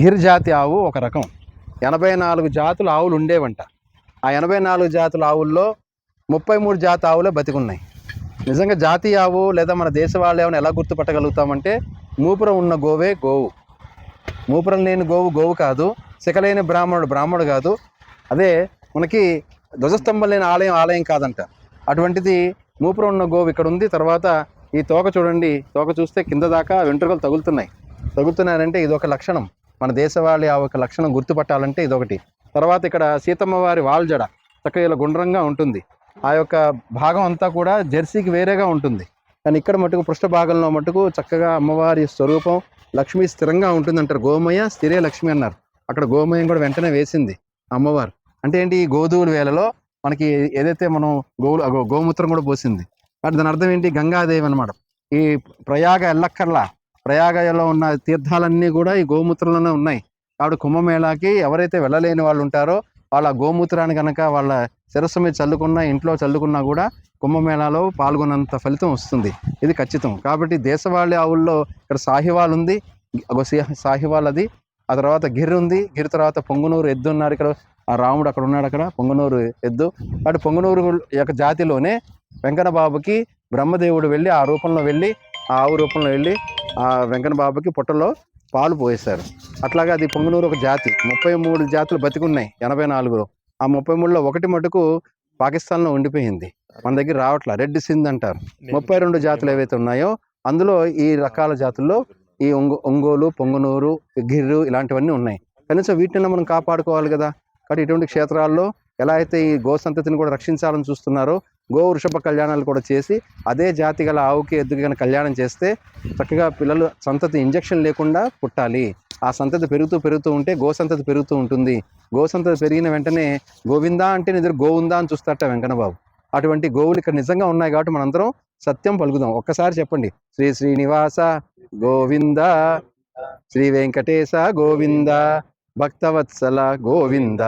గిర్ జాతి ఆవు ఒక రకం. ఎనభై నాలుగు జాతుల ఆవులు ఉండేవంట. ఆ ఎనభై నాలుగు జాతుల ఆవుల్లో ముప్పై మూడు జాతి ఆవులే బతికున్నాయి. నిజంగా జాతి ఆవు లేదా మన దేశ వాళ్ళు ఏమైనా ఎలా గుర్తుపట్టగలుగుతామంటే మూపురం ఉన్న గోవే గోవు. మూపురం లేని గోవు గోవు కాదు. శిఖలేని బ్రాహ్మణుడు బ్రాహ్మణుడు కాదు. అదే మనకి ధ్వజస్తంభం లేని ఆలయం ఆలయం కాదంట. అటువంటిది మూపురం ఉన్న గోవు ఇక్కడ ఉంది. తర్వాత ఈ తోక చూడండి. తోక చూస్తే కింద దాకా వెంట్రుకలు తగులుతున్నాయి. తగులుతున్నారంటే ఇది ఒక లక్షణం. మన దేశవాళి ఆ ఒక లక్షణం గుర్తుపట్టాలంటే ఇదొకటి. తర్వాత ఇక్కడ సీతమ్మ వారి వాల్జడ చక్కగా ఇలా గుండ్రంగా ఉంటుంది. ఆ యొక్క భాగం అంతా కూడా జెర్సీకి వేరేగా ఉంటుంది. కానీ ఇక్కడ మటుకు పృష్ఠ భాగంలో మటుకు చక్కగా అమ్మవారి స్వరూపం లక్ష్మి స్థిరంగా ఉంటుంది అంటారు గోమయ స్థిరే లక్ష్మి అన్నారు. అక్కడ గోమయం కూడా వెంటనే వేసింది అమ్మవారు. అంటే ఏంటి? ఈ గోధువుల వేళలో మనకి ఏదైతే మనం గోవులు గోమూత్రం కూడా పోసింది. అంటే దాని అర్థం ఏంటి? గంగాదేవి అనమాట ఈ ప్రయాగ ఎల్లక్కర్లా ప్రయాగలో ఉన్న తీర్థాలన్నీ కూడా ఈ గోమూత్రంలోనే ఉన్నాయి. కాబట్టి కుంభమేళాకి ఎవరైతే వెళ్ళలేని వాళ్ళు ఉంటారో వాళ్ళ గోమూత్రాన్ని కనుక వాళ్ళ శిరస్సు మీద చల్లుకున్నా ఇంట్లో చల్లుకున్నా కూడా కుంభమేళాలో పాల్గొన్నంత ఫలితం వస్తుంది. ఇది ఖచ్చితం. కాబట్టి దేశవాళి ఆవుల్లో ఇక్కడ సాహివాల్ ఉంది. సాహివాల్ అది. ఆ తర్వాత గిర్ ఉంది. గిర్ తర్వాత పొంగునూరు ఎద్దు ఉన్నారు ఇక్కడ. ఆ రాముడు అక్కడ ఉన్నాడు అక్కడ. పొంగునూరు ఎద్దు. కాబట్టి పొంగునూరు యొక్క జాతిలోనే వెంకన్న బాబుకి బ్రహ్మదేవుడు వెళ్ళి ఆ రూపంలో వెళ్ళి ఆ ఆవు రూపంలో వెళ్ళి ఆ వెంకన్న బాబుకి పుట్టలో పాలు పోసారు అట్లాగే అది పొంగునూరు ఒక జాతి. ముప్పై మూడు జాతులు బతికున్నాయి ఎనభై నాలుగులో. ఆ ముప్పై మూడులో ఒకటి మటుకు పాకిస్తాన్లో ఉండిపోయింది. మన దగ్గర రావట్లా రెడ్ సింధ్ అంటారు. ముప్పై రెండు జాతులు ఏవైతే ఉన్నాయో అందులో ఈ రకాల జాతుల్లో ఈ ఒంగో ఒంగోలు పొంగనూరు గిర్రు ఇలాంటివన్నీ ఉన్నాయి. కనీసం వీటిని మనం కాపాడుకోవాలి కదా. కాబట్టి ఇటువంటి క్షేత్రాల్లో ఎలా అయితే ఈ గో సంతతిని కూడా రక్షించాలని చూస్తున్నారో గో వృషభ కళ్యాణాలు కూడా చేసి అదే జాతి గల ఆవుకి ఎద్దుకి కళ్యాణం చేస్తే చక్కగా పిల్లలు సంతతి ఇంజెక్షన్ లేకుండా పుట్టాలి. ఆ సంతతి పెరుగుతూ పెరుగుతూ ఉంటే గో సంతతి పెరుగుతూ ఉంటుంది. గో సంతతి పెరిగిన వెంటనే గోవిందా అంటే నిద్ర గోవుందా అని చూస్తాట వెంకన్నబాబు. అటువంటి గోవులు ఇక్కడ నిజంగా ఉన్నాయి కాబట్టి మనందరం సత్యం పలుకుదాం. ఒక్కసారి చెప్పండి. శ్రీ శ్రీనివాస గోవింద శ్రీ వెంకటేశ గోవింద భక్తవత్సల గోవింద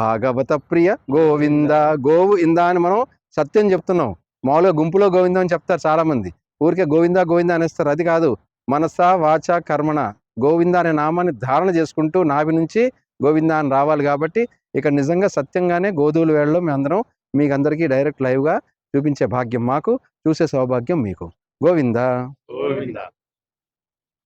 భాగవత ప్రియ గోవింద గోవు ఇందా అని మనం సత్యం చెప్తున్నాం. మామూలుగా గుంపులో గోవిందా అని చెప్తారు చాలా మంది ఊరికే గోవింద గోవింద అనేస్తారు. అది కాదు. మనస వాచ కర్మణ. గోవింద అనే నామాన్ని ధారణ చేసుకుంటూ నాభి నుంచి గోవింద అని రావాలి కాబట్టి ఇక్కడ నిజంగా సత్యంగానే గోధువుల వేళలో మేము అందరం మీకు అందరికీ డైరెక్ట్ లైవ్గా చూపించే భాగ్యం మాకు చూసే సౌభాగ్యం మీకు. గోవింద. గోవింద.